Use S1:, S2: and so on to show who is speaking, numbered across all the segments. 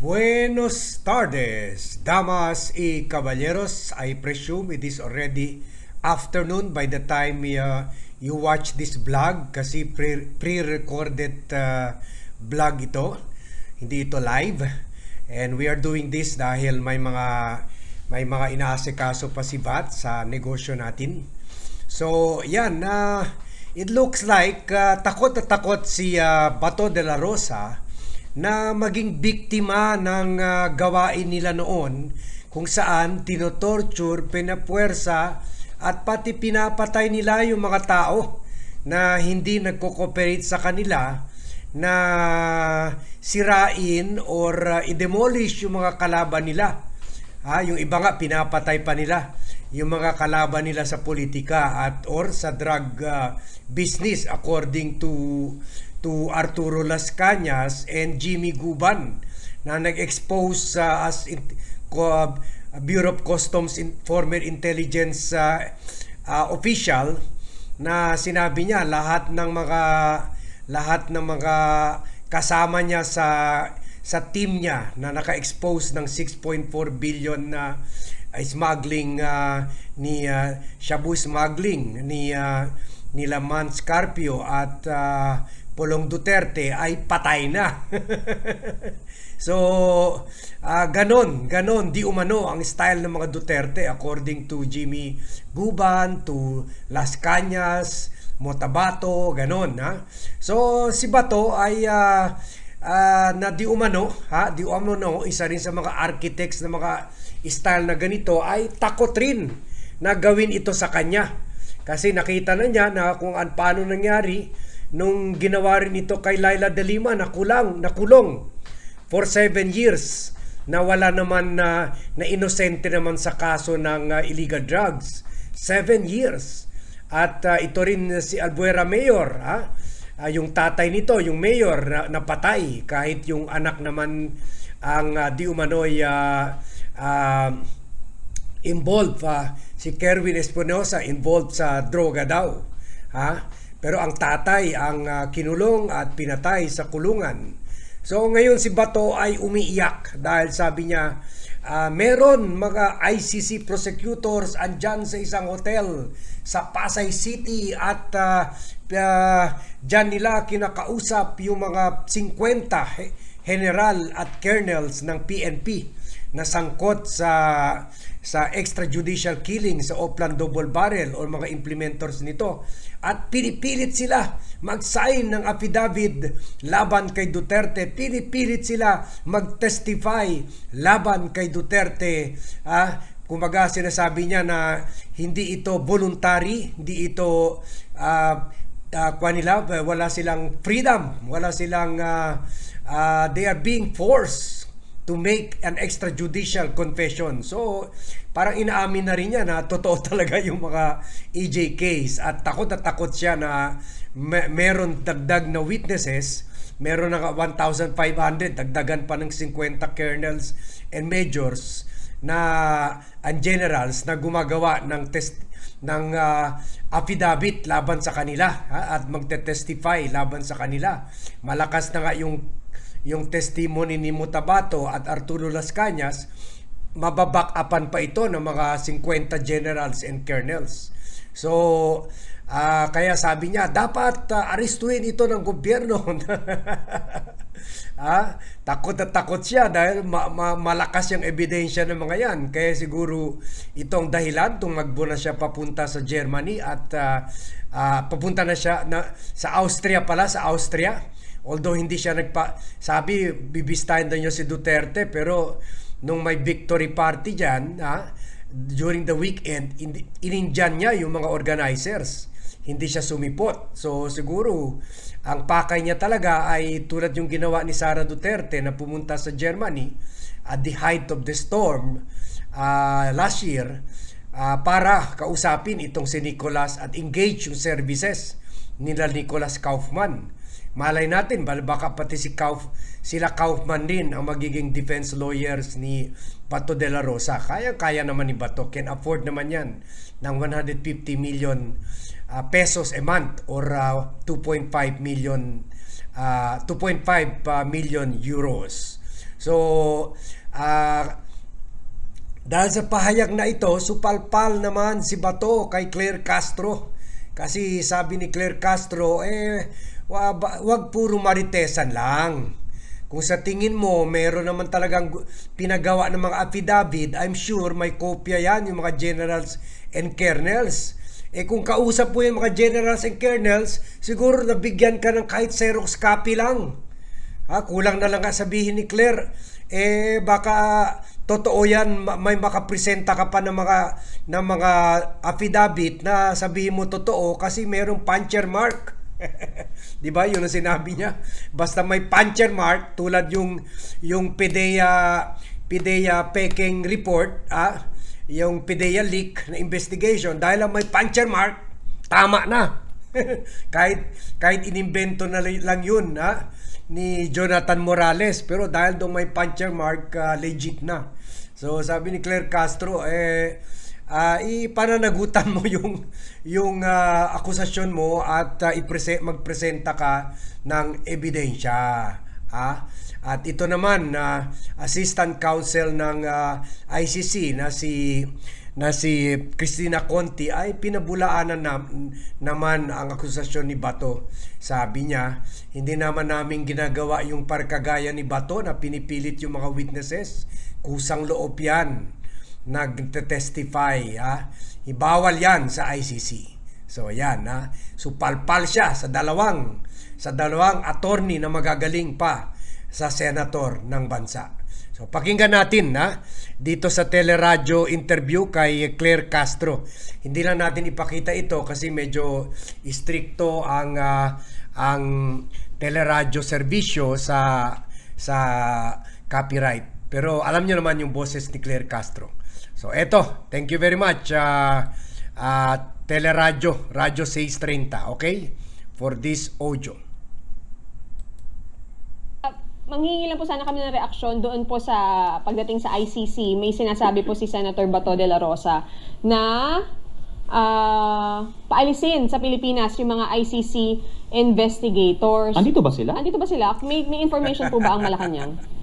S1: Buenos tardes, damas y caballeros. I presume it is already afternoon by the time uh, you watch this vlog kasi pre- pre-recorded uh, vlog ito. Hindi ito live. And we are doing this dahil may mga may mga inaasikaso pa si Bat sa negosyo natin. So, yan na it looks like uh, takot na takot si uh, Bato de la Rosa na maging biktima ng uh, gawain nila noon kung saan tinotorture, pinapuwersa at pati pinapatay nila yung mga tao na hindi nagko-cooperate sa kanila na sirain or uh, i-demolish yung mga kalaban nila. Ha, yung iba nga pinapatay pa nila yung mga kalaban nila sa politika at or sa drug uh, business according to to Arturo Las Cañas and Jimmy Guban na nag-expose uh, as in, uh, Bureau of Customs in, former intelligence uh, uh, official na sinabi niya lahat ng mga lahat ng mga kasama niya sa sa team niya na naka-expose ng 6.4 billion na uh, smuggling uh, ni uh, shabu smuggling ni uh, ni Laman Scarpio at uh, Pulong Duterte ay patay na. so, uh, ganon, ganon, di umano ang style ng mga Duterte according to Jimmy Guban, to Las Cañas, Motabato, ganon. Ha? So, si Bato ay uh, uh, na di umano, ha? di umano, isa rin sa mga architects ng mga style na ganito ay takot rin na gawin ito sa kanya. Kasi nakita na niya na kung an paano nangyari nung ginawa rin ito kay Laila de Lima na kulang, nakulong for 7 years na wala naman na, na inosente naman sa kaso ng uh, illegal drugs. 7 years. At uh, ito rin si Albuera Mayor, ha? Uh, yung tatay nito, yung mayor na napatay kahit yung anak naman ang uh, di umano'y uh, uh, involved uh, si Kerwin Espinosa involved sa droga daw ha pero ang tatay ang uh, kinulong at pinatay sa kulungan. So ngayon si Bato ay umiiyak dahil sabi niya uh, meron mga ICC prosecutors andyan sa isang hotel sa Pasay City at uh, uh, dyan nila kinakausap yung mga 50 general at colonels ng PNP na sangkot sa sa extrajudicial killing sa Oplan Double Barrel o mga implementors nito at pinipilit sila mag-sign ng affidavit laban kay Duterte. Pinipilit sila mag-testify laban kay Duterte. Ah, kumaga sinasabi niya na hindi ito voluntary, hindi ito uh, uh, nila, wala silang freedom, wala silang uh, uh, they are being forced to make an extrajudicial confession. So, parang inaamin na rin niya na totoo talaga yung mga EJ case at takot na takot siya na may, meron dagdag na witnesses, meron na 1,500, dagdagan pa ng 50 colonels and majors na and generals na gumagawa ng test ng uh, affidavit laban sa kanila ha, at magte-testify laban sa kanila. Malakas na nga yung yung testimony ni Mutabato at Arturo Las Cañas, mababack upan pa ito ng mga 50 generals and colonels. So, uh, kaya sabi niya, dapat uh, aristuin ito ng gobyerno. ah, takot at takot siya dahil ma- ma- malakas yung ebidensya ng mga yan. Kaya siguro itong dahilan tung magbo na siya papunta sa Germany at uh, uh, papunta na siya na, sa Austria pala, sa Austria Although hindi siya nagpa... Sabi, bibistahin daw niyo si Duterte, pero nung may victory party dyan, ha, during the weekend, inindyan niya yung mga organizers. Hindi siya sumipot. So siguro, ang pakay niya talaga ay tulad yung ginawa ni Sara Duterte na pumunta sa Germany at the height of the storm uh, last year uh, para kausapin itong si Nicolas at engage yung services nila Nicolas Kaufman Malay natin, baka pati si Kauf, sila Kaufman din ang magiging defense lawyers ni Bato de la Rosa. Kaya-kaya naman ni Bato. Can afford naman yan ng 150 million uh, pesos a month or uh, 2.5 million uh, 2.5 uh, million euros. So, ah dahil sa pahayag na ito, supalpal naman si Bato kay Claire Castro. Kasi sabi ni Claire Castro, eh, wag puro maritesan lang. Kung sa tingin mo, meron naman talagang pinagawa ng mga affidavit, I'm sure may kopya yan, yung mga generals and colonels. Eh kung kausap mo yung mga generals and colonels, siguro nabigyan ka ng kahit Xerox copy lang. Ha, kulang na lang sabihin ni Claire, eh baka totoo yan, ma- may makapresenta ka pa ng mga ng mga affidavit na sabihin mo totoo kasi merong puncher mark. 'Di ba? 'Yun ang sinabi niya. Basta may puncher mark tulad yung yung PDEA PDEA Peking report, ah, yung PDEA leak na investigation dahil lang may puncher mark, tama na. kahit kahit inimbento na lang yun ha, ni Jonathan Morales pero dahil doon may puncher mark ah, legit na so sabi ni Claire Castro eh ah, ipananagutan mo yung yung ah, akusasyon mo at ah, iprese- magpresenta ka ng ebidensya ha at ito naman na assistant counsel ng ah, ICC na si na si Christina Conti ay pinabulaanan na, naman ang akusasyon ni Bato. Sabi niya, hindi naman namin ginagawa yung parkagaya ni Bato na pinipilit yung mga witnesses. Kusang loob yan. Nagte-testify. Ha? Ibawal yan sa ICC. So yan ha. So palpal siya sa dalawang sa dalawang attorney na magagaling pa sa senator ng bansa. So pakinggan natin na dito sa teleradyo interview kay Claire Castro. Hindi lang natin ipakita ito kasi medyo stricto ang ah, ang teleradyo serbisyo sa sa copyright. Pero alam niyo naman yung boses ni Claire Castro. So eto, thank you very much uh, teleradyo, Radyo 630, okay? For this audio.
S2: Manghingi lang po sana kami ng reaksyon doon po sa pagdating sa ICC. May sinasabi po si Senator Bato de la Rosa na ah, paalisin sa Pilipinas yung mga ICC investigators.
S3: Andito ba sila?
S2: Andito ba sila? May, may information po ba ang Malacanang?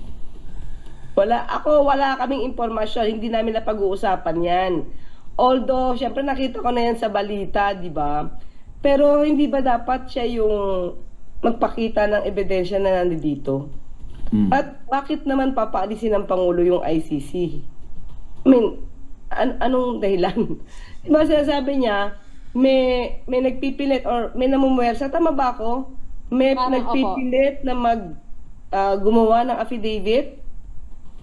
S4: Wala, ako wala kaming impormasyon, hindi namin napag-uusapan yan. Although, syempre nakita ko na yan sa balita, di ba? Pero hindi ba dapat siya yung magpakita ng ebidensya na nandito?
S3: Mm.
S4: At bakit naman papaalisin ng Pangulo yung ICC? I mean, an- anong dahilan? Di ba sinasabi niya, may, may nagpipilit or may namumuwersa, tama ba ako? May
S2: Parang,
S4: nagpipilit na mag ah, gumawa ng affidavit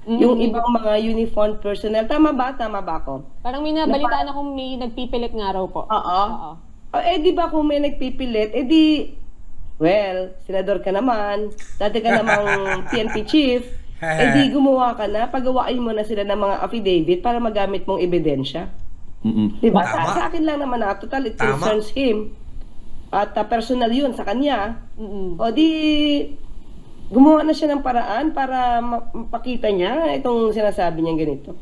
S4: yung
S2: Mm.
S4: ibang mga uniformed personnel. Tama ba? Tama ba ako?
S2: Parang may nabalitaan akong may nagpipilit nga raw po.
S4: Oo.
S2: Oo.
S4: O, eh di ba kung may nagpipilit, eh di, well, senador ka naman, dati ka namang PNP chief, eh di gumawa ka na, pagawain mo na sila ng mga affidavit para magamit mong ebidensya.
S3: Mm-mm.
S4: Di ba?
S1: Tama.
S4: Sa, sa akin lang naman na, total, it
S1: Tama.
S4: concerns him. At ah, personal yun sa kanya.
S2: Mm-mm.
S4: O di, gumawa na siya ng paraan para ma- mapakita niya itong sinasabi niya ganito.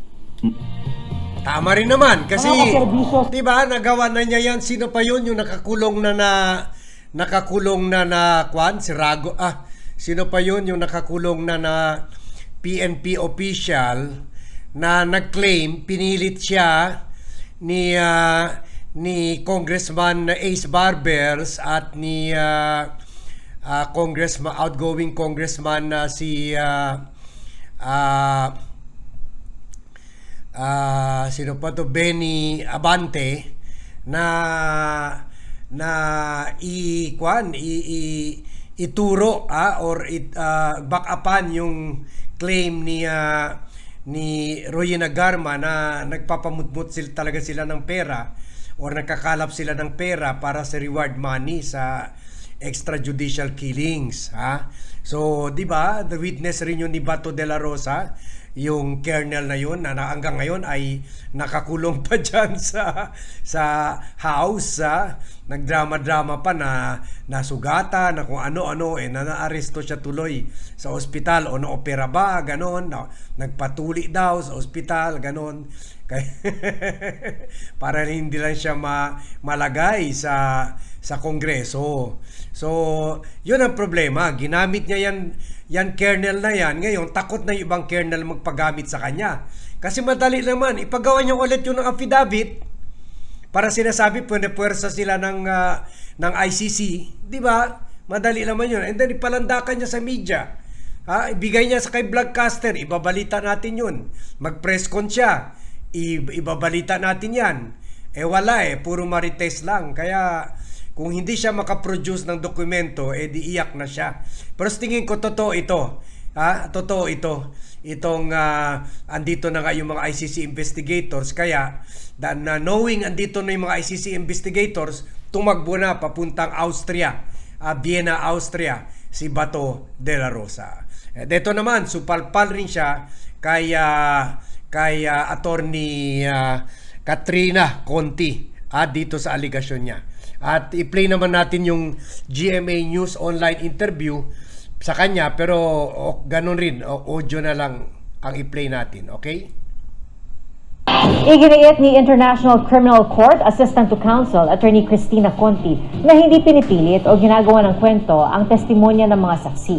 S1: Tama rin naman kasi
S3: kaserbisyo.
S1: 'di ba nagawa na niya 'yan sino pa 'yun yung nakakulong na na nakakulong na na kwan si Rago ah sino pa 'yun yung nakakulong na na PNP official na nag-claim pinilit siya ni ah, ni Congressman Ace Barbers at ni ah, ah, Congressman outgoing congressman na si ah, ah, ah sino pa to? Benny Abante na na i kwan i, i- ituro ah, or it ah, back upan yung claim ni ah, ni Royena Garma na nagpapamutmut sila talaga sila ng pera or nagkakalap sila ng pera para sa reward money sa extrajudicial killings ha so di ba the witness rin yun ni Bato de la Rosa yung kernel na yun na, hanggang ngayon ay nakakulong pa dyan sa sa house ha? nagdrama-drama pa na nasugata na kung ano-ano eh na naaresto siya tuloy sa ospital o na-opera ba ganon na, nagpatuli daw sa ospital ganon para hindi lang siya ma, malagay sa sa kongreso so yun ang problema ginamit niya yan yan kernel na yan, ngayon takot na yung ibang kernel magpagamit sa kanya. Kasi madali naman, ipagawa niya ulit yung ng affidavit para sinasabi pwede-pwersa sila ng, ah, ng ICC. Di ba? Madali naman yun. And then ipalandakan niya sa media. Ha? Ibigay niya sa kay broadcaster, ibabalita natin yun. Mag-press con siya, ibabalita natin yan. Eh wala eh, puro marites lang. Kaya kung hindi siya makaproduce ng dokumento, eh di iyak na siya. Pero sa tingin ko, totoo ito. Ha? Totoo ito. Itong ah, andito na nga yung mga ICC investigators. Kaya, na knowing andito na yung mga ICC investigators, tumakbo na papuntang Austria. ah, Vienna, Austria, si Bato de la Rosa. Eh, dito naman, supalpal rin siya kay, ah, kay ah, attorney ah, Katrina Conti ah, dito sa aligasyon niya. At i-play naman natin yung GMA News online interview sa kanya pero o, ganun rin, o, audio na lang ang i-play natin, okay?
S3: Iginiit ni International Criminal Court Assistant to Counsel Attorney Christina Conti na hindi pinipilit o ginagawa ng kwento ang testimonya ng mga saksi.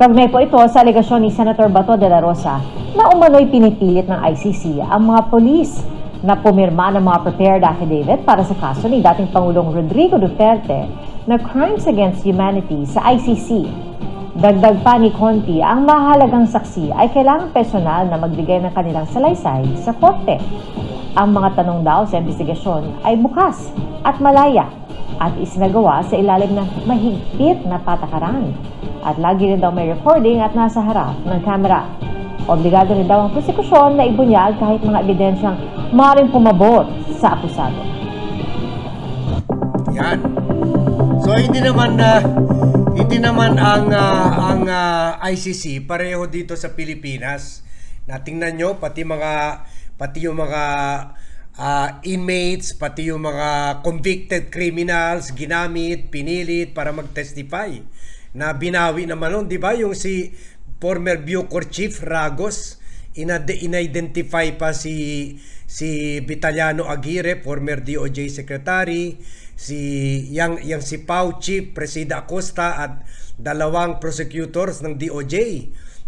S3: Kaugnay po ito sa alegasyon ni Senator Bato de la Rosa na umano'y pinipilit ng ICC ang mga polis na pumirma ng mga prepared affidavit para sa kaso ni dating Pangulong Rodrigo Duterte na crimes against humanity sa ICC Dagdag pa ni Conti, ang mahalagang saksi ay kailangang personal na magbigay ng kanilang salaysay sa korte. Ang mga tanong daw sa investigasyon ay bukas at malaya at isinagawa sa ilalim ng mahigpit na patakaran. At lagi rin daw may recording at nasa harap ng kamera. Obligado rin daw ang prosekusyon na ibunyag kahit mga ebidensyang maaaring pumabot sa akusado.
S1: Yan. So hindi naman na hindi naman ang ah, ang ah, ICC pareho dito sa Pilipinas. Natingnan nyo pati mga pati yung mga ah, inmates, pati yung mga convicted criminals ginamit, pinilit para mag-testify. Na binawi naman nun, di ba? Yung si former Bucor Chief Ragos, in-identify pa si si Vitaliano Aguirre, former DOJ secretary, si yang yang si Pau Chief Presida Acosta at dalawang prosecutors ng DOJ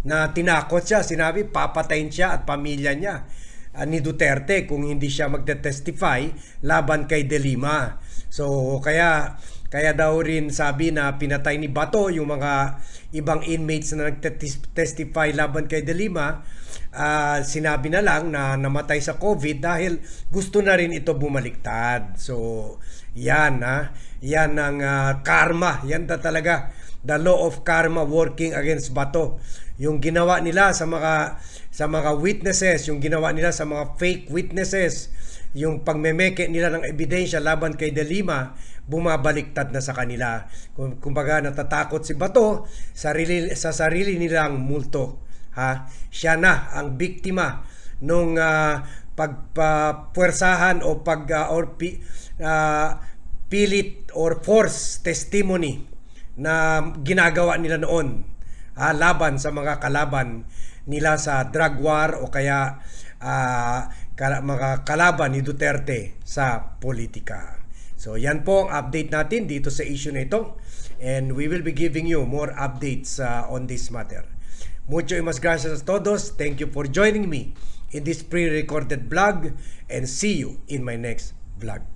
S1: na tinakot siya, sinabi papatayin siya at pamilya niya ah, ni Duterte kung hindi siya magte-testify laban kay De Lima. So kaya kaya daw rin sabi na pinatay ni Bato yung mga ibang inmates na nagte-testify laban kay De Lima. ah, sinabi na lang na namatay sa COVID dahil gusto na rin ito bumaliktad. So yan ha. Yan ang ah, karma. Yan na talaga the law of karma working against Bato. Yung ginawa nila sa mga sa mga witnesses, yung ginawa nila sa mga fake witnesses, yung pagmemeke nila ng ebidensya laban kay De Lima, bumabaliktad na sa kanila. Kumbaga natatakot si Bato sarili sa sarili nilang multo. Ha? Siya na ang biktima nung ah, pagpapuwersahan o pag ah, or pi, ah, pilit or force testimony na ginagawa nila noon ah, laban sa mga kalaban nila sa drug war o kaya kala- mga kalaban ni Duterte sa politika. So yan po ang update natin dito sa issue na ito and we will be giving you more updates ah, on this matter. Mucho mas gracias a todos. Thank you for joining me in this pre-recorded vlog and see you in my next vlog.